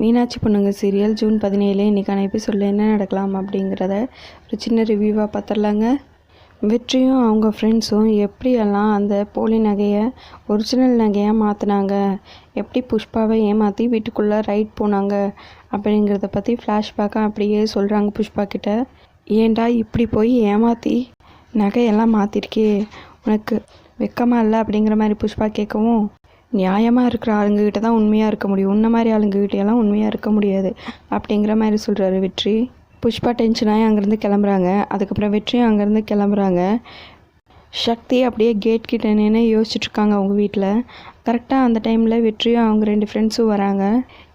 மீனாட்சி பொண்ணுங்க serial June பதினேழு. இன்றைக்கான எபிசோடில் என்ன நடக்கலாம் அப்படிங்கிறத ஒரு சின்ன ரிவ்யூவாக பார்த்துடலாங்க வெற்றியும் அவங்க ஃப்ரெண்ட்ஸும் எப்படியெல்லாம் அந்த போலி நகையை ஒரிஜினல் நகையாக மாற்றினாங்க எப்படி புஷ்பாவை ஏமாற்றி வீட்டுக்குள்ளே ரைட் போனாங்க? அப்படிங்கிறத பற்றி ஃப்ளாஷ்பேக்காக அப்படியே சொல்கிறாங்க புஷ்பா கிட்ட. ஏண்டா இப்படி போய் ஏமாற்றி நகையெல்லாம் மாற்றிருக்கே உனக்கு வெக்கமாக இல்லை அப்படிங்கிற மாதிரி புஷ்பா கேட்கவும் நியாயமாக இருக்கிற ஆளுங்கக்கிட்ட தான் உண்மையாக இருக்க முடியும். உன்ன மாதிரி ஆளுங்கக்கிட்ட எல்லாம் உண்மையாக இருக்க முடியாது. அப்படிங்கிற மாதிரி சொல்கிறாரு வெற்றி. புஷ்பா டென்ஷனாகி அங்கேருந்து கிளம்புறாங்க. அதுக்கப்புறம் வெற்றியும் அங்கேருந்து கிளம்புறாங்க. சக்தி அப்படியே கேட் கிட்ட நின்று யோசிச்சுட்ருக்காங்க அவங்க வீட்டில் கரெக்டாக அந்த டைமில் வெற்றியும் அவங்க ரெண்டு ஃப்ரெண்ட்ஸும் வராங்க.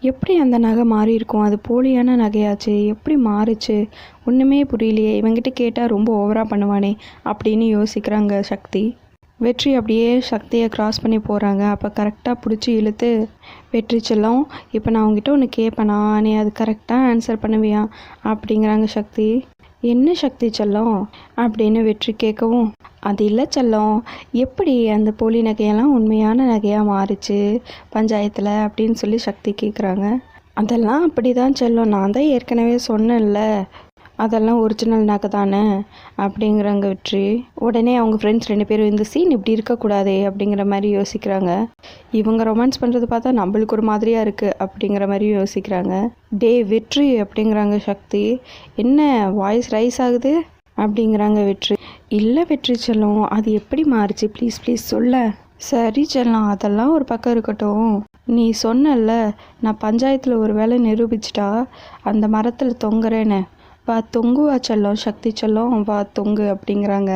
எப்படி அந்த நகை மாறி இருக்கும்? அது போலியான நகையாச்சு. எப்படி மாறுச்சு? ஒன்றுமே புரியலையே. இவங்கிட்ட கேட்டால் ரொம்ப ஓவராக பண்ணுவானே அப்படின்னு யோசிக்கிறாங்க சக்தி. வெற்றி அப்படியே சக்தியை க்ராஸ் பண்ணி போகிறாங்க அப்போ கரெக்டாக பிடிச்சி இழுத்து வெற்றி செல்லம். இப்போ நான் அவங்ககிட்ட ஒன்று கேட்பேனா நீ அது கரெக்டாக ஆன்சர் பண்ணுவியா? அப்படிங்கிறாங்க சக்தி. என்ன சக்தி செல்லம்? அப்படின்னு வெற்றி கேட்கவும் அது இல்லை செல்லம். எப்படி அந்த போலி நகையெல்லாம் உண்மையான நகையாக மாறிச்சு பஞ்சாயத்தில்? அப்படின்னு சொல்லி சக்தி கேட்குறாங்க அதெல்லாம் அப்படி தான் செல்லம். நான் தான் ஏற்கனவே சொன்னேன்ல. அதெல்லாம் ஒரிஜினல் நகை தானே அப்படிங்கிறாங்க வெற்றி உடனே அவங்க ஃப்ரெண்ட்ஸ் ரெண்டு பேரும் இந்த சீன் இப்படி இருக்கக்கூடாதே அப்படிங்கிற மாதிரி யோசிக்கிறாங்க. இவங்க ரொமான்ஸ் பண்ணுறது பார்த்தா நம்மளுக்கு ஒரு மாதிரியாக இருக்குது அப்படிங்கிற மாதிரி யோசிக்கிறாங்க. டே வெற்றி அப்படிங்கிறாங்க சக்தி. என்ன வாய்ஸ் ரைஸ் ஆகுது? அப்படிங்கிறாங்க வெற்றி இல்லை வெற்றி செல்லும் அது எப்படி மாறுச்சு? ப்ளீஸ் ப்ளீஸ் சொல்ல. சரி செல்லம் அதெல்லாம் ஒரு பக்கம் இருக்கட்டும். நீ சொன்னல நான் பஞ்சாயத்தில் ஒரு வேலை நிரூபிச்சிட்டா அந்த மரத்தில் தொங்குறேன்னு. வா தொங்குவா செல்லம் சக்தி செல்லம் வா தொங்கு அப்படிங்கிறாங்க.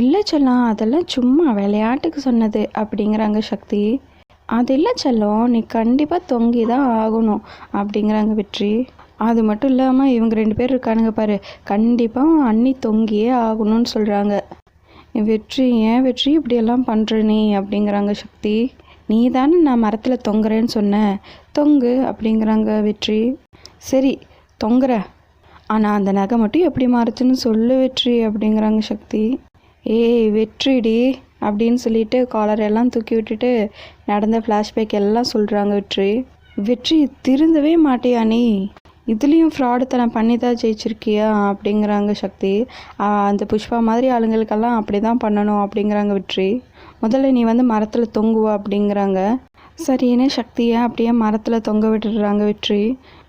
இல்லை செல்லம் அதெல்லாம் சும்மா விளையாட்டுக்கு சொன்னது அப்படிங்கிறாங்க சக்தி. அது இல்லை செல்லம் நீ கண்டிப்பாக தொங்கி தான் ஆகணும் அப்படிங்கிறாங்க வெற்றி. அது மட்டும் இல்லாமல் இவங்க ரெண்டு பேர் இருக்கானுங்க பாரு கண்டிப்பாக அண்ணி தொங்கியே ஆகணும்னு சொல்கிறாங்க வெற்றி ஏன் வெற்றி இப்படியெல்லாம் பண்ணுற நீ அப்படிங்கிறாங்க சக்தி. நீ தானே நான் மரத்தில் தொங்குறேன்னு சொன்னேன் தொங்கு அப்படிங்கிறாங்க வெற்றி. சரி தொங்குற. ஆனால் அந்த நகை மட்டும் எப்படி மாறுச்சுன்னு சொல்லு வெற்றி அப்படிங்கிறாங்க சக்தி. ஏய் வெற்றிடி அப்படின்னு சொல்லிட்டு காலர் எல்லாம் தூக்கி விட்டுட்டு நடந்த ஃப்ளாஷ்பேக் எல்லாம் சொல்கிறாங்க வெற்றி. வெற்றி திருந்தவே மாட்டியா நீ? இதுலேயும் ஃப்ராடுத்தனம் பண்ணி தான் ஜெயிச்சிருக்கியா? அப்படிங்கிறாங்க சக்தி. அந்த புஷ்பா மாதிரி ஆளுங்களுக்கெல்லாம் அப்படி தான் பண்ணணும் அப்படிங்கிறாங்க வெற்றி. முதல்ல நீ வந்து மரத்தில் தொங்குவா அப்படிங்கிறாங்க. சரின்னு சக்தியை அப்படியே மரத்தில் தொங்க விட்டுடுறாங்க வெற்றி.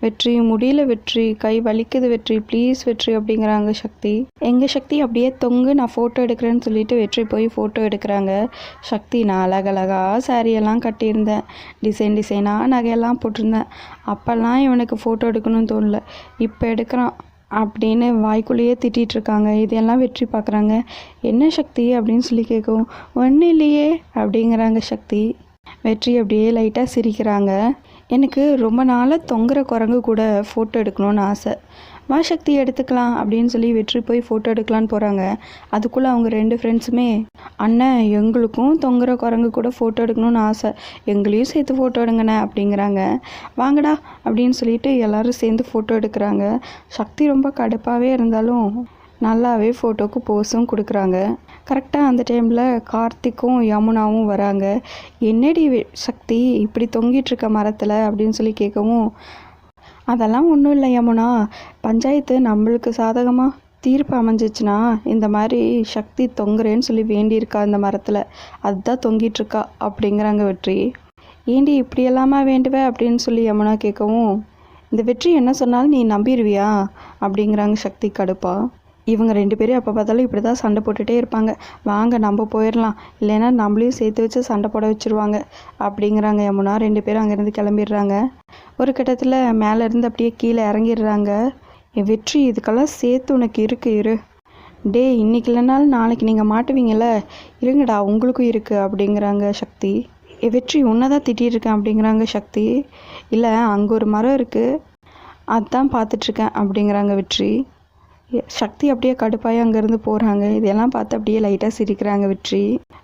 வெற்றி முடியல வெற்றி கை வலிக்குது வெற்றி ப்ளீஸ் வெற்றி அப்படிங்கிறாங்க சக்தி. எங்கள் சக்தி அப்படியே தொங்கு நான் ஃபோட்டோ எடுக்கிறேன்னு சொல்லிட்டு வெற்றி போய் ஃபோட்டோ எடுக்கிறாங்க. சக்தி நான் அழகழகா சாரியெல்லாம் கட்டியிருந்தேன். டிசைன் டிசைனாக நகையெல்லாம் போட்டிருந்தேன். அப்போல்லாம் இவனுக்கு ஃபோட்டோ எடுக்கணும்னு தோணல. இப்போ எடுக்கிறான் அப்படின்னு வாய்க்குள்ளேயே திட்டிகிட்டு இருக்காங்க. வெற்றி பார்க்குறாங்க. என்ன சக்தி அப்படின்னு சொல்லி கேட்கும் ஒன்றும் இல்லையே அப்படிங்கிறாங்க சக்தி. வெற்றி அப்படியே லைட்டாக சிரிக்கிறாங்க. எனக்கு ரொம்ப நாளாக தொங்குற குரங்கு கூட ஃபோட்டோ எடுக்கணும்னு ஆசை. வா சக்தி எடுத்துக்கலாம் அப்படின்னு சொல்லி வெற்றி போய் ஃபோட்டோ எடுக்கலான்னு போகிறாங்க அதுக்குள்ளே அவங்க ரெண்டு ஃப்ரெண்ட்ஸுமே அண்ணன் எங்களுக்கும் தொங்குற குரங்கு கூட ஃபோட்டோ எடுக்கணும்னு ஆசை. எங்களையும் சேர்த்து ஃபோட்டோ எடுங்கண்ணே அப்படிங்கிறாங்க. வாங்கடா அப்படின்னு சொல்லிட்டு எல்லோரும் சேர்ந்து ஃபோட்டோ எடுக்கிறாங்க. சக்தி ரொம்ப கடுப்பாகவே இருந்தாலும் நல்லாவே ஃபோட்டோக்கு போஸும் கொடுக்குறாங்க. கரெக்டாக அந்த டைமில் கார்த்திக்கும் யமுனாவும் வராங்க. என்னடி சக்தி இப்படி தொங்கிட்டுருக்க மரத்தில் அப்படின்னு சொல்லி கேட்கவும் அதெல்லாம் ஒன்றும் இல்லை யமுனா. பஞ்சாயத்து நம்மளுக்கு சாதகமாக தீர்ப்பு அமைஞ்சிச்சுன்னா இந்த மாதிரி சக்தி தொங்குறேன்னு சொல்லி வேண்டியிருக்கா இந்த மரத்தில். அதுதான் தொங்கிட்டுருக்கா அப்படிங்கிறாங்க வெற்றி. ஏண்டி இப்படி எல்லாமா வேண்டுவ? அப்படின்னு சொல்லி யமுனா கேட்கவும் இந்த வெற்றி என்ன சொன்னாலும் நீ நம்பிடுவியா அப்படிங்கிறாங்க சக்தி கடுப்பா. இவங்க ரெண்டு பேரும் எப்போ பார்த்தாலும் இப்படி தான் சண்டை போட்டுகிட்டே இருப்பாங்க. வாங்க நம்ம போயிடலாம். இல்லைன்னா நம்மளையும் சேர்த்து வச்சு சண்டை போட வச்சுருவாங்க. அப்படிங்கிறாங்க யமுனா. ரெண்டு பேரும் அங்கேருந்து கிளம்பிடுறாங்க. ஒரு கட்டத்தில் மேலேருந்து அப்படியே கீழே இறங்கிடுறாங்க. என் வெற்றி இதுக்கெல்லாம் சேர்த்து உனக்கு இருக்கு இரு. டேய் இன்னைக்கு இல்லைனாலும் நாளைக்கு நீங்கள் மாட்டுவீங்கள்ல இருங்கடா உங்களுக்கும் இருக்குது அப்படிங்கிறாங்க சக்தி. என் வெற்றி உன்னை தான் திட்டிருக்கேன் அப்படிங்கிறாங்க சக்தி. இல்லை அங்கே ஒரு மரம் இருக்குது அதான் பார்த்துட்ருக்கேன் அப்படிங்கிறாங்க வெற்றி. சக்தி அப்படியே கடுப்பாய் அங்கேருந்து போகிறாங்க. இதெல்லாம் பார்த்து அப்படியே லைட்டாக சிரிக்கிறாங்க வெற்றி.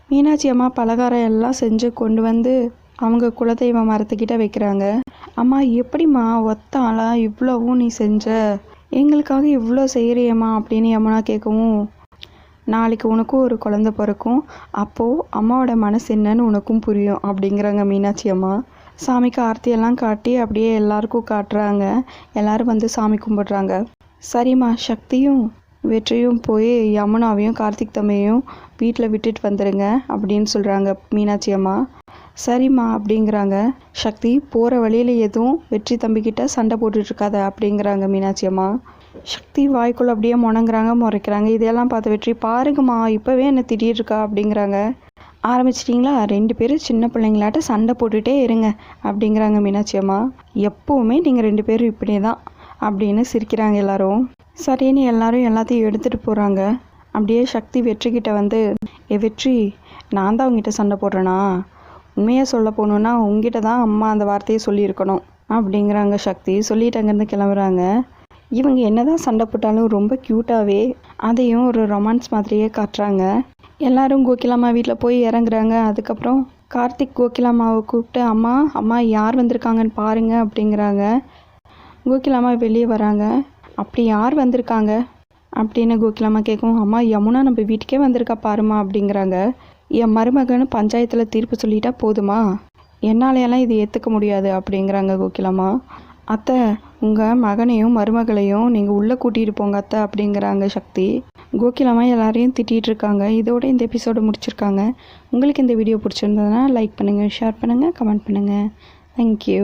மீனாட்சி அம்மா பலகாரம் எல்லாம் செஞ்சு கொண்டு வந்து அவங்க குலதெய்வ மரத்துக்கிட்ட வைக்கிறாங்க. அம்மா எப்படிம்மா ஒத்த ஆளா இவ்வளவும் நீ செஞ்ச? எங்களுக்காக இவ்வளோ செய்கிறியம்மா அப்படின்னு யமுனா கேட்கவும் நாளைக்கு உனக்கும் ஒரு குழந்த பிறக்கும். அப்போது அம்மாவோட மனசு என்னன்னு உனக்கும் புரியும் அப்படிங்கிறாங்க மீனாட்சி அம்மா. சாமிக்கு ஆர்த்தியெல்லாம் காட்டி அப்படியே எல்லாருக்கும் காட்டுறாங்க. எல்லாரும் வந்து சாமி கும்பிடுறாங்க. சரிம்மா சக்தியும் வெற்றியும் போய் யமுனாவையும் கார்த்திக் தம்மையும் வீட்டில் விட்டுட்டு வந்துடுங்க அப்படின்னு சொல்கிறாங்க மீனாட்சி அம்மா. சரிம்மா அப்படிங்கிறாங்க. சக்தி போகிற வழியில் எதுவும் வெற்றி தம்பிக்கிட்ட சண்டை போட்டுட்ருக்காத அப்படிங்கிறாங்க மீனாட்சி அம்மா. சக்தி வாய்க்குள்ள அப்படியே முணங்குறாங்க முறைக்கிறாங்க. இதெல்லாம் பார்த்து வெற்றி பாருங்கம்மா இப்போவே என்ன திடீர்ருக்கா இருக்கா? அப்படிங்கிறாங்க. ஆரம்பிச்சிட்டிங்களா? ரெண்டு பேரும் சின்ன பிள்ளைங்களாட்ட சண்டை போட்டுகிட்டே இருங்க அப்படிங்கிறாங்க மீனாட்சி அம்மா. எப்போவுமே நீங்கள் ரெண்டு பேரும் இப்படி தான் அப்படின்னு சிரிக்கிறாங்க எல்லாரும். சரின்னு எல்லாரும் எல்லாத்தையும் எடுத்துகிட்டு போகிறாங்க அப்படியே சக்தி வெற்றிக்கிட்ட வந்து ஏ வெற்றி நான் தான் உங்ககிட்ட சண்டை போடுறேனா? உண்மையாக சொல்ல போகணுன்னா உங்ககிட்ட தான் அம்மா அந்த வார்த்தையை சொல்லியிருக்கணும் அப்படிங்கிறாங்க சக்தி. சொல்லிட்டு அங்கேருந்து கிளம்புறாங்க. இவங்க என்னதான் சண்டை போட்டாலும் ரொம்ப க்யூட்டாகவே அதையும் ஒரு ரொமான்ஸ் மாதிரியே காட்டுறாங்க. எல்லாரும் கோகிலாமா வீட்டில் போய் இறங்குறாங்க. அதுக்கப்புறம் கார்த்திக் கோகிலாமாவை கூப்பிட்டு அம்மா அம்மா யார் வந்திருக்காங்கன்னு பாருங்க அப்படிங்கிறாங்க. கோகிலாமா வெளியே வராங்க. அப்படி யார் வந்திருக்காங்க? அப்படின்னு கோகிலாம்மா கேட்கும் அம்மா யமுனா நம்ம வீட்டுக்கே வந்திருக்கா பாருமா அப்படிங்கிறாங்க. என் மருமகன்னு பஞ்சாயத்தில் தீர்ப்பு சொல்லிட்டா போதுமா? என்னாலையெல்லாம் இது ஏற்றுக்க முடியாது அப்படிங்கிறாங்க கோகிலாமா. அத்தை உங்கள் மகனையும் மருமகளையும் நீங்கள் உள்ளே கூட்டிகிட்டு போங்க அத்தை அப்படிங்கிறாங்க சக்தி. கோகிலாமா எல்லாரையும் திட்டிகிட்டு இருக்காங்க. இதோட இந்த எபிசோடு முடிச்சிருக்காங்க. உங்களுக்கு இந்த வீடியோ பிடிச்சிருந்ததுன்னா லைக் பண்ணுங்கள் ஷேர் பண்ணுங்கள் கமெண்ட் பண்ணுங்கள் தேங்க்யூ